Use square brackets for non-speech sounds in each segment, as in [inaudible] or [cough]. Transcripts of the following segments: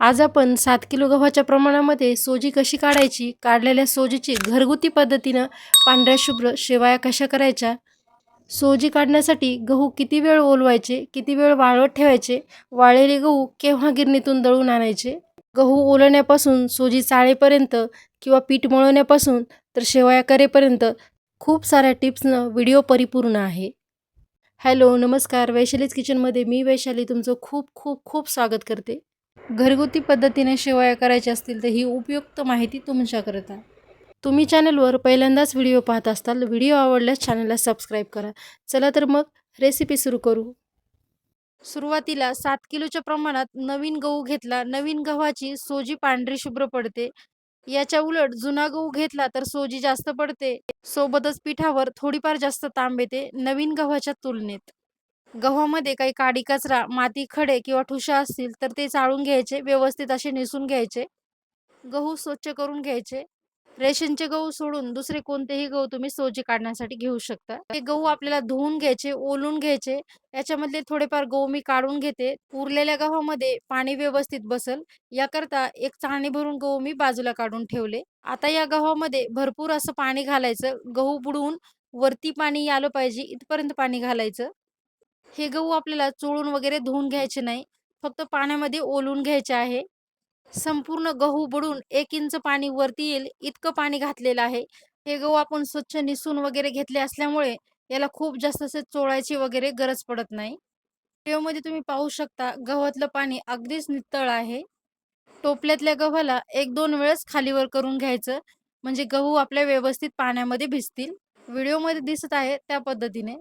आज आपण सात किलो गव्हाच्या प्रमाणामध्ये सोजी कशी काढायची काढलेल्या सोजीची घरगुती पद्धतीनं पांढऱ्या शुभ्र शेवाया कशा करायच्या सोजी काढण्यासाठी गहू किती वेळ ओलवायचे किती वेळ वाळवत ठेवायचे वाळलेले गहू केव्हा गिरणीतून दळून आणायचे? गहू ओलवण्यापासून सोजी चाळेपर्यंत किंवा पीठ मळवण्यापासून तर शेवया करेपर्यंत खूप साऱ्या टिप्सनं व्हिडिओ परिपूर्ण आहे. हॅलो नमस्कार. वैशालीज किचनमध्ये मी वैशाली तुमचं खूप खूप खूप स्वागत करते. घरगुती पद्धतीने शेवया करायच्या असतील तर ही उपयुक्त माहिती तुमच्याकरता तुम्ही चॅनलवर पहिल्यांदाच व्हिडिओ पाहत असताल व्हिडिओ आवडल्यास चॅनलला सबस्क्राईब करा. चला तर मग रेसिपी सुरू करू. सुरुवातीला सात किलोच्या प्रमाणात नवीन गहू घेतला. नवीन गव्हाची सोजी पांढरी शुभ्र पडते. याच्या उलट जुना गहू घेतला तर सोजी जास्त पडते. सोबतच पिठावर थोडीफार जास्त तांब येते. नवीन गव्हाच्या तुलनेत. गव्हामध्ये काही काडी कचरा माती खडे किंवा ठुशा असतील तर ते चाळून घ्यायचे व्यवस्थित असे निसून घ्यायचे. गहू स्वच्छ करून घ्यायचे. रेशनचे गहू सोडून दुसरे कोणतेही गहू तुम्ही सोजी काढण्यासाठी घेऊ शकता. हे गहू आपल्याला धुवून घ्यायचे ओलून घ्यायचे. याच्यामधले थोडेफार गहू मी काढून घेते. उरलेल्या गव्हामध्ये पाणी व्यवस्थित बसल. याकरता एक चाळणी भरून गहू मी बाजूला काढून ठेवले. आता या गव्हामध्ये भरपूर असं पाणी घालायचं. गहू बुडवून वरती पाणी आलं पाहिजे इथपर्यंत पाणी घालायचं. हे गहू आपल्याला चोळून वगैरे धुवून घ्यायचे नाही. फक्त पाण्यामध्ये ओलून घ्यायचे आहे. संपूर्ण गहू बुडून एक इंच पाणी वरती येईल इतकं पाणी घातलेलं आहे. हे गहू आपण स्वच्छ निसून वगैरे घेतले असल्यामुळे याला खूप जास्त असे चोळायची वगैरे गरज पडत नाही. व्हिडिओमध्ये तुम्ही पाहू शकता गव्हातलं पाणी अगदीच नितळ आहे. टोपल्यातल्या गव्हाला एक दोन वेळेस खालीवर करून घ्यायचं म्हणजे गहू आपल्या व्यवस्थित पाण्यामध्ये भिजतील. व्हिडिओमध्ये दिसत आहे त्या पद्धतीने.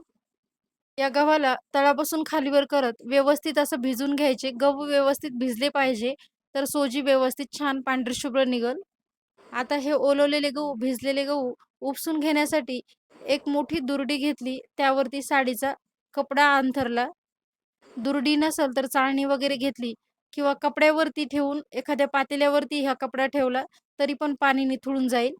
या गव्हाला तळापासून खालीवर करत व्यवस्थित असं भिजून घ्यायचे. गहू व्यवस्थित भिजले पाहिजे. तर सोजी व्यवस्थित छान पांढरी शुभ्र निघल. आता हे ओलवलेले गहू भिजलेले गहू उपसून घेण्यासाठी एक मोठी दुरडी घेतली. त्यावरती साडीचा कपडा अंथरला. दुरडी नसल तर चाळणी वगैरे घेतली किंवा कपड्यावरती ठेवून एखाद्या पातेल्यावरती हा कपडा ठेवला तरी पण पाणी निथळून जाईल.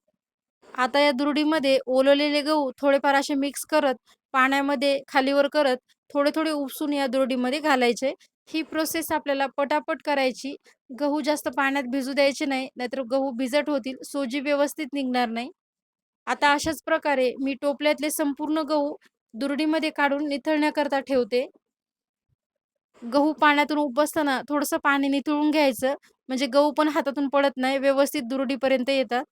आता या दुरडीमध्ये ओलवलेले गहू थोडेफार असे मिक्स करत पाण्यामध्ये खालीवर करत थोडे थोडे उपसून या दोरडीमध्ये घालायचे. ही प्रोसेस आपल्याला पटापट करायची. गहू जास्त पाण्यात भिजू द्यायचे नाही नाहीतर गहू भिजट होतील सोजी व्यवस्थित निघणार नाही. आता अशाच प्रकारे मी टोपल्यातले संपूर्ण गहू दुरडीमध्ये काढून निथळण्याकरता ठेवते. गहू पाण्यातून उपसताना थोडंसं पाणी निथळून घ्यायचं. म्हणजे गहू पण हातातून पडत नाही व्यवस्थित दुरडीपर्यंत येतात.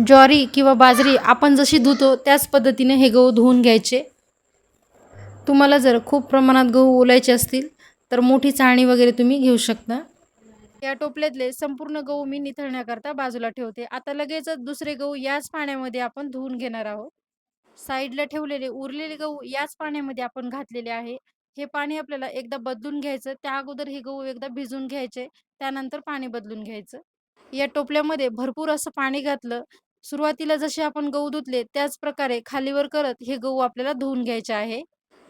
ज्वारी किंवा बाजरी आपण जशी धुतो त्याच पद्धतीने हे गहू धुवून घ्यायचे. तुम्हाला जर खूप प्रमाणात गहू ओलायचे असतील तर मोठी चाळणी वगैरे तुम्ही घेऊ शकता. या टोपल्यातले संपूर्ण गहू मी निथळण्याकरता बाजूला ठेवते. आता लगेचच दुसरे गहू याच पाण्यामध्ये आपण धुवून घेणार आहोत. साईडला ठेवलेले उरलेले गहू याच पाण्यामध्ये आपण घातलेले आहे. हे पाणी आपल्याला एकदा बदलून घ्यायचं. त्या अगोदर हे गहू एकदा भिजून घ्यायचे. त्यानंतर पाणी बदलून घ्यायचं. या टोपल्यामध्ये भरपूर असं पाणी घातलं सुरुवातीला जसे आपण गहू धुतले त्याच प्रकारे खालीवर करत हे गहू आपल्याला धुवून घ्यायचे आहे.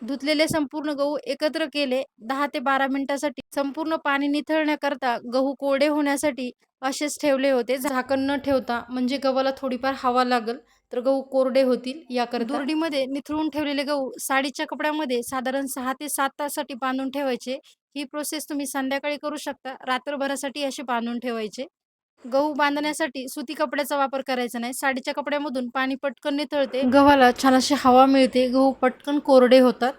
धुतलेले संपूर्ण गहू एकत्र केले दहा ते बारा मिनिटासाठी संपूर्ण पाणी निथळण्याकरता गहू कोरडे होण्यासाठी असेच ठेवले होते. झाकण न ठेवता म्हणजे गव्हाला थोडीफार हवा लागल तर गहू कोरडे होतील याकरता. दुर्डीमध्ये निथळून ठेवलेले गहू साडीच्या कपड्यामध्ये साधारण सहा ते सात तासासाठी बांधून ठेवायचे. ही प्रोसेस तुम्ही संध्याकाळी करू शकता रात्रभरासाठी असे बांधून ठेवायचे. गहू बांधण्यासाठी सुती कपड्याचा वापर करायचा नाही. साडीच्या कपड्यामधून पाणी पटकन निथळते गव्हाला छान अशी हवा मिळते. गहू पटकन कोरडे होतात.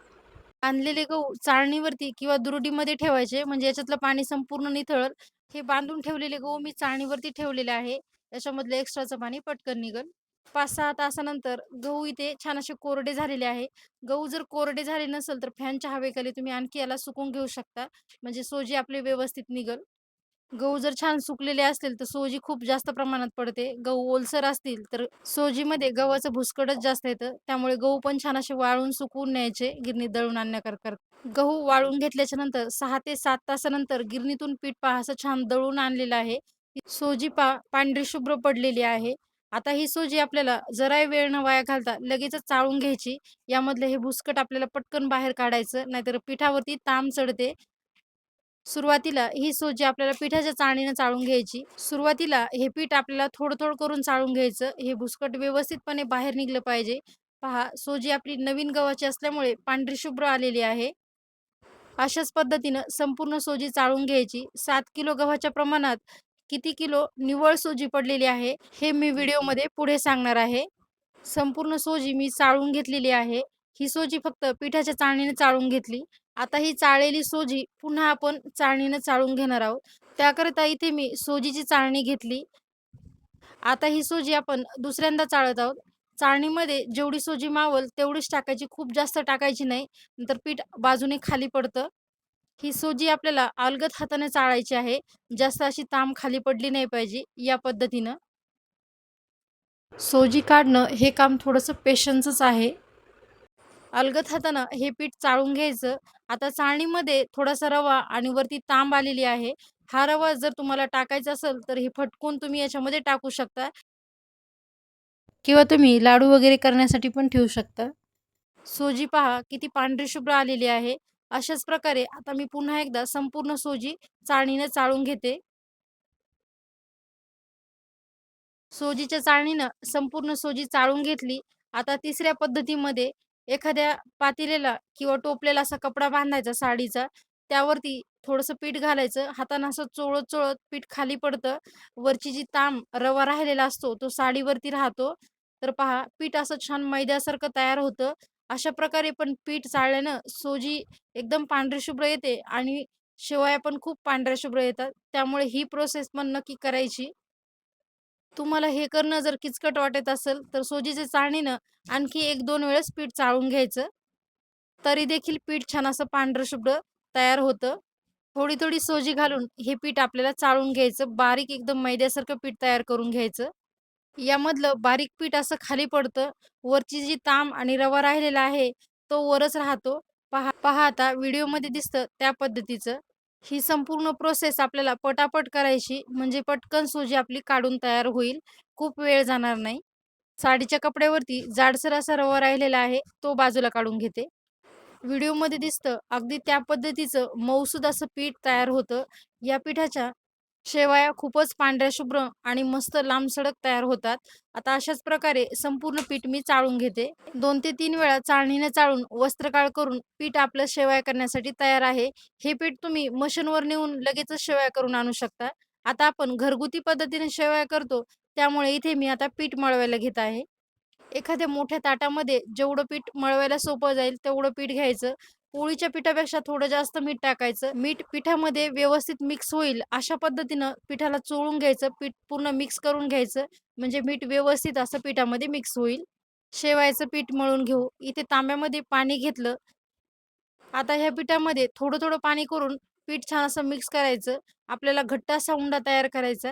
बांधलेले गहू चाळणीवरती किंवा दुरुडीमध्ये ठेवायचे म्हणजे याच्यातलं पाणी संपूर्ण निथळल हे बांधून ठेवलेले गहू मी चाळणीवरती ठेवलेले आहे. याच्यामधलं एक्स्ट्राचं पाणी पटकन निघल. पाच सहा तासानंतर गहू इथे छान असे कोरडे झालेले आहे. गहू जर कोरडे झाले नसेल तर फॅनच्या हवेखाली तुम्ही आणखी याला सुकून घेऊ शकता. म्हणजे सोजी आपली व्यवस्थित निघल. गहू जर छान सुकलेले असतील तर सोजी खूप जास्त प्रमाणात पडते. गहू ओलसर असतील तर सोजीमध्ये गव्हाचं भुसकटच जास्त येतं. त्यामुळे गहू पण छान असे वाळून सुकवून न्यायचे गिरणी दळून आणण्याकरता गहू वाळून घेतल्याच्या नंतर सहा ते सात तासानंतर गिरणीतून पीठ पहा असं छान दळून आणलेलं आहे. सोजी पा पांढरी शुभ्र पडलेली आहे. आता ही सोजी आपल्याला जराही वेळ न वाया घालता लगेचच चाळून घ्यायची. यामधले हे भुसकट आपल्याला पटकन बाहेर काढायचं नाहीतर पिठावरती ताम चढते. सुरुवातीला ही सोजी आपल्याला पिठाच्या चाळणीनं चाळून घ्यायची सुरुवातीला हे पीठ आपल्याला थोडं थोडं करून चाळून घ्यायचं. हे भुसकट व्यवस्थितपणे बाहेर निघलं पाहिजे. पहा सोजी आपली नवीन गव्हाची असल्यामुळे पांढरी शुभ्र आलेली आहे. अशाच पद्धतीनं संपूर्ण सोजी चाळून घ्यायची. सात किलो गव्हाच्या प्रमाणात किती किलो निव्वळ सोजी पडलेली आहे हे मी व्हिडिओमध्ये पुढे सांगणार आहे. संपूर्ण सोजी मी चाळून घेतलेली आहे ही सोजी फक्त पिठाच्या चाळणीने चाळून घेतली. आता ही चाळलेली सोजी पुन्हा आपण चाळणीने चाळून घेणार आहोत. त्याकरिता इथे मी सोजीची चाळणी घेतली. आता ही सोजी आपण दुसऱ्यांदा चाळत आहोत. चाळणीमध्ये जेवढी सोजी मावल तेवढीच टाकायची. खूप जास्त टाकायची नाही. नंतर पीठ बाजूने खाली पडतं. ही सोजी आपल्याला अलगद हाताने चाळायची आहे. जास्त अशी ताम खाली पडली नाही पाहिजे या पद्धतीनं. सोजी काढणं हे काम थोडंसं पेशन्सच आहे. अलगद हातानं हे पीठ चाळून घ्यायचं. आता चाळणीमध्ये थोडासा रवा आणि वरती तांब आलेली आहे. हा रवा जर तुम्हाला टाकायचा असेल तर हे फटकून तुम्ही याच्यामध्ये टाकू शकता. किंवा तुम्ही लाडू वगैरे करण्यासाठी पण ठेवू शकता. सोजी पहा किती पांढरी शुभ्र आलेली आहे. अशाच प्रकारे आता मी पुन्हा एकदा संपूर्ण सोजी चाळणीने चाळून घेते. सोजीच्या चाळणीनं संपूर्ण सोजी चाळून घेतली. आता तिसऱ्या पद्धतीमध्ये एखाद्या पातेलेला किंवा टोपलेला असा कपडा बांधायचा साडीचा त्यावरती थोडंसं पीठ घालायचं. हातानं असं चोळत चोळत पीठ खाली पडतं. वरची जी ताम रवा राहिलेला असतो तो साडीवरती राहतो. तर पहा पीठ असं छान मैद्यासारखं तयार होतं. अशा प्रकारे पण पीठ चाळल्यानं सोजी एकदम पांढरी शुभ्र येते आणि शेवया पण खूप पांढऱ्या शुभ्र येतात. त्यामुळे ही प्रोसेस पण नक्की करायची. तुम्हाला हे करणं जर किचकट वाटत असेल तर सोजीचे चाळणीनं आणखी एक दोन वेळेस पीठ चाळून घ्यायचं. तरी देखील पीठ छान असं पांढरं शुभ्र तयार होतं. थोडी थोडी सोजी घालून हे पीठ आपल्याला चाळून घ्यायचं. बारीक एकदम मैद्यासारखं पीठ तयार करून घ्यायचं. यामधलं बारीक पीठ असं खाली पडतं. वरची जी ताम आणि रवा राहिलेला आहे तो वरच राहतो. पहा पहा आता व्हिडिओमध्ये दिसतं त्या पद्धतीचं. ही संपूर्ण प्रोसेस आपल्याला पटापट करायची म्हणजे पटकन सुजी आपली काढून तयार होईल. खूप वेळ जाणार नाही. साडीच्या कपड्यावरती जाडसर असा रवा राहिलेला आहे तो बाजूला काढून घेते. व्हिडिओमध्ये दिसतं अगदी त्या पद्धतीचं मऊसूद असं पीठ तयार होतं. या पिठाच्या शेवया खूपच पांढऱ्या शुभ्र आणि मस्त लांब सडक तयार होतात. आता अशाच प्रकारे संपूर्ण पीठ मी चाळून घेते. दोन ते तीन वेळा चाळणीने चाळून वस्त्रकाळ करून पीठ आपलं शेवया करण्यासाठी तयार आहे. हे पीठ तुम्ही मशीनवर नेऊन लगेचच शेवया करून आणू शकता. आता आपण घरगुती पद्धतीने शेवया करतो. त्यामुळे इथे मी आता पीठ मळवायला घेत आहे. एखाद्या मोठ्या ताटामध्ये जेवढं पीठ मळवायला सोपं जाईल तेवढं पीठ घ्यायचं. पोळीच्या पिठापेक्षा थोडं जास्त मीठ टाकायचं. मीठ पिठामध्ये व्यवस्थित मिक्स होईल अशा पद्धतीनं पिठाला चोळून घ्यायचं. पीठ पूर्ण मिक्स करून घ्यायचं. म्हणजे मीठ व्यवस्थित असं पिठामध्ये मिक्स होईल. शेवायचं पीठ मळून घेऊ. इथे तांब्यामध्ये पाणी घेतलं. आता ह्या पिठामध्ये थोडं थोडं पाणी करून पीठ छान असं मिक्स करायचं. आपल्याला घट्ट असा उंडा तयार करायचा.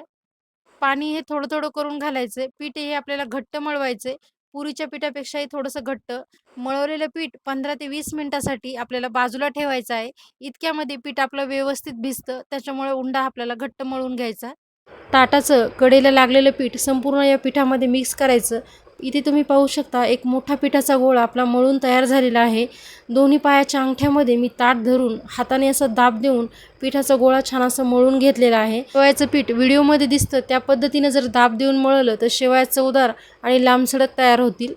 पाणी हे थोडं थोडं करून घालायचं. पीठ हे आपल्याला घट्ट मळवायचे पुरीच्या पिठापेक्षाही थोडंसं घट्ट. मळवलेलं पीठ पंधरा ते वीस मिनिटासाठी आपल्याला बाजूला ठेवायचं आहे. इतक्यामध्ये पीठ आपलं व्यवस्थित भिजतं. त्याच्यामुळे उंडा आपल्याला घट्ट मळून घ्यायचा. ताटाचं कडेला लागलेलं पीठ संपूर्ण या पिठामध्ये मिक्स करायचं. इथे तुम्ही पाहू शकता एक मोठा पिठाचा गोळा आपला मळून तयार झालेला आहे. दोन्ही पायाच्या अंगठ्यामध्ये मी ताट धरून हाताने असं दाब देऊन पिठाचा गोळा छान असं मळून घेतलेला आहे. शेवयाचं पीठ व्हिडिओमध्ये दिसतं त्या पद्धतीनं जर दाब देऊन मळलं तर शेवयाचं चवदार आणि लांबसडक तयार होतील.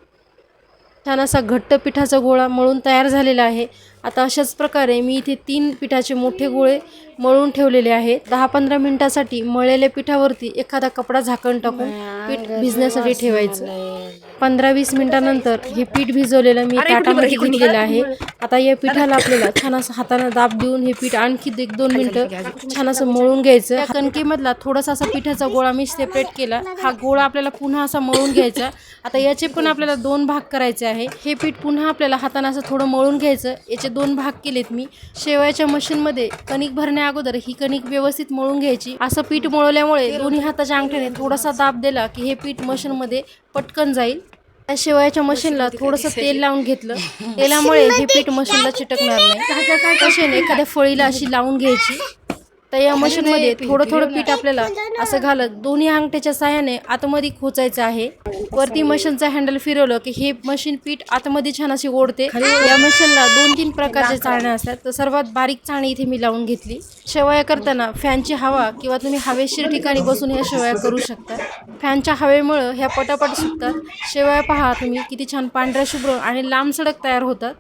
छान असा घट्ट पिठाचा गोळा मळून तयार झालेला आहे. आता अशाच प्रकारे मी इथे तीन पिठाचे मोठे गोळे मळून ठेवलेले आहेत. दहा पंधरा मिनिटासाठी मळलेल्या पिठावरती एखादा कपडा झाकण टाकून पीठ भिजण्यासाठी ठेवायचं. पंधरा वीस मिनिटानंतर हे पीठ भिजवलेलं मी ताटामध्ये घेतलेलं आहे. आता या पिठाला आपल्याला छान असं हातानं दाब देऊन हे पीठ आणखी एक दोन मिनिटं छान असं मळून घ्यायचं. कणकेमधला थोडासा असा पिठाचा गोळा मी सेपरेट केला. हा गोळा आपल्याला पुन्हा असा मळून घ्यायचा. आता याचे पण आपल्याला दोन भाग करायचे आहे. हे पीठ पुन्हा आपल्याला हातानं असं थोडं मळून घ्यायचं. याचे दोन भाग केलेत मी. शेवयाच्या मशीनमध्ये कणिक भरण्या अगोदर ही कणिक व्यवस्थित मळून घ्यायची. असं पीठ मळवल्यामुळे दोन्ही हाताच्या अंगठ्याने थोडासा दाब दिला की हे पीठ मशीनमध्ये पटकन जाईल. त्या शेवयाच्या मशीनला थोडंसं तेल लावून घेतलं. [laughs] तेलामुळे हे पीठ मशीनला चिटकणार नाही. एखाद्या फळीला अशी लावून घ्यायची. तर या मशीनमध्ये थोडं थोडं पीठ आपल्याला असं घालत दोन्ही अंगठ्याच्या साहाय्याने आतमध्ये खोचायचं आहे. वरती मशीनचं हँडल फिरवलं की हे मशीन पीठ आतमध्ये छान अशी ओढते. या मशीनला दोन तीन प्रकारचे चाळण्या असतात. तर सर्वात बारीक चाळणी इथे मी लावून घेतली. शेवया करताना फॅनची हवा किंवा तुम्ही हवेशीर ठिकाणी बसून ह्या शेवया करू शकता. फॅनच्या हवेमुळं ह्या पटापट सुकतात शेवया पहा तुम्ही किती छान पांढऱ्या शुभ्र आणि लांब सडक तयार होतात.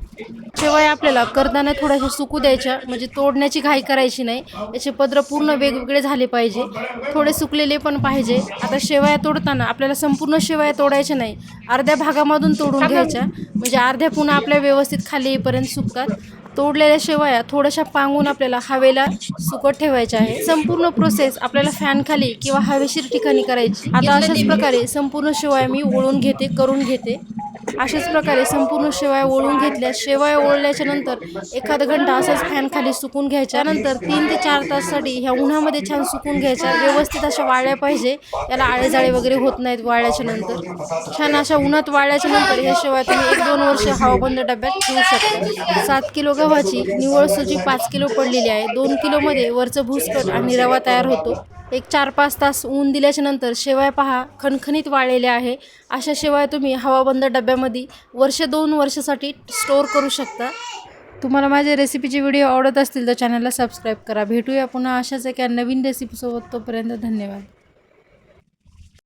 शेवया आपल्याला करताना थोड्याशा सुकू द्यायच्या म्हणजे तोडण्याची घाई करायची नाही. याचे पदर पूर्ण वेगवेगळे झाले पाहिजे. थोडे सुकलेले पण पाहिजे. आता शेवया तोडताना आपल्याला संपूर्ण शेवया तोडायच्या नाही. अर्ध्या भागामधून तोडून घ्यायच्या. म्हणजे अर्ध्या पुन्हा आपल्या व्यवस्थित खाली येईपर्यंत सुकतात. तोडलेल्या शेवया थोड्याशा पांगून आपल्याला हवेला सुकत ठेवायच्या आहे. संपूर्ण प्रोसेस आपल्याला फॅन खाली किंवा हवेशीर ठिकाणी करायची. आता अशाच प्रकारे संपूर्ण शेवया मी ओळून घेते करून घेते. अशाच प्रकारे संपूर्ण शेवाय ओळून घेतल्या शेवाय ओळल्याच्या नंतर एखादा घंटा असंच फॅन खाली सुकून घ्यायच्या नंतर तीन ते चार तासासाठी ह्या उन्हामध्ये छान सुकून घ्यायच्या व्यवस्थित अशा वाळल्या पाहिजे. याला आळेजाळे वगैरे होत नाहीत वाळल्याच्या नंतर. छान अशा उन्हात वाळल्याच्या नंतर ह्या शेवाय तुम्ही एक दोन वर्ष हवाबंद डब्यात ठेवू शकता. सात किलो गव्हाची निवळ सुजी पाच किलो पडलेली आहे. दोन किलोमध्ये वरचं भुसकट आणि रवा तयार होतो. एक चार पाच तास ऊन दिल्याच्या नंतर शेवया पहा खणखणीत वाळलेल्या आहे. अशा शेवया तुम्ही हवाबंद डब्यामध्ये वर्ष दोन वर्षासाठी स्टोअर करू शकता. तुम्हाला माझ्या रेसिपीचे व्हिडिओ आवडत असतील तर चॅनलला सबस्क्राईब करा. भेटूया पुन्हा अशाच एका नवीन रेसिपीसोबत. तोपर्यंत धन्यवाद.